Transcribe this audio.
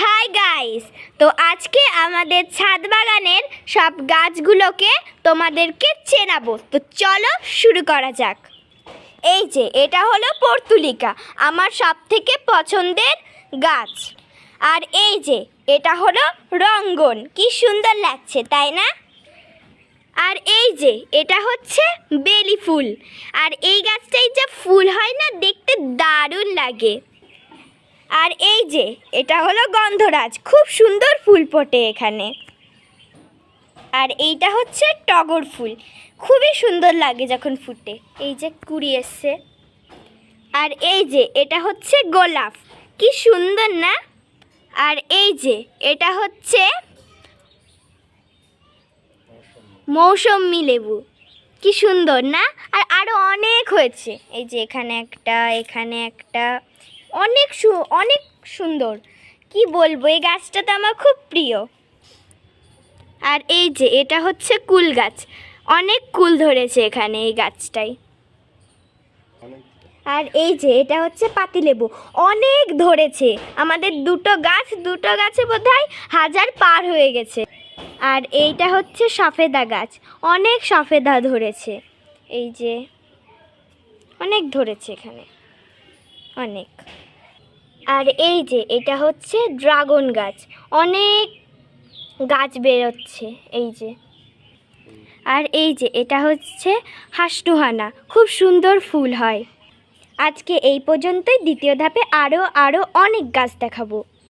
Hi guys, তো আজকে আমাদের ছাদ বাগানের সব গাছগুলোকে তোমাদেরকে চেনাবো। তো চলো শুরু করা যাক। এই যে, এটা হলো পর্তুলিকা, আমার সব থেকে পছন্দের গাছ। আর এই যে, এটা হলো রঙ্গন, কি সুন্দর লাগছে, তাই না? আর এই যে, এটা হচ্ছে বেলি ফুল। আর এই গাছটাই যে ফুল হয় না, দেখতে দারুণ লাগে। আর এই যে, এটা হলো গন্ধরাজ। খুব সুন্দর ফুল ফোটে এখানে। আর এইটা হচ্ছে টগর ফুল। খুবই সুন্দর লাগে যখন ফুটে। এই যে কুড়ি এসছে। আর এই যে, এটা হচ্ছে গোলাপ। কি সুন্দর না? আর এই যে, এটা হচ্ছে মৌসম্মি লেবু। কি সুন্দর না? আর আরও অনেক হয়েছে। এই যে, এখানে একটা এখানে একটা। অনেক সু, অনেক সুন্দর। কি বলব, এই গাছটা তো আমার খুব প্রিয়। আর এই যে, এটা হচ্ছে কুল গাছ। অনেক কুল ধরেছে এখানে এই গাছটাই আর এই যে, এটা হচ্ছে পাতিলেবু। অনেক ধরেছে। আমাদের দুটো গাছ, দুটো গাছে বোধহয় হাজার পার হয়ে গেছে। আর এইটা হচ্ছে সফেদা গাছ। অনেক সফেদা ধরেছে। এই যে, অনেক ধরেছে এখানে। অনেক। আর এই যে, এটা হচ্ছে ড্রাগন গাছ। অনেক গাছ বেরোচ্ছে, এই যে। আর এই যে, এটা হচ্ছে হাসনুহানা খুব সুন্দর ফুল হয়। আজকে এই পর্যন্তই। দ্বিতীয় ধাপে আরও আরও অনেক গাছ দেখাবো।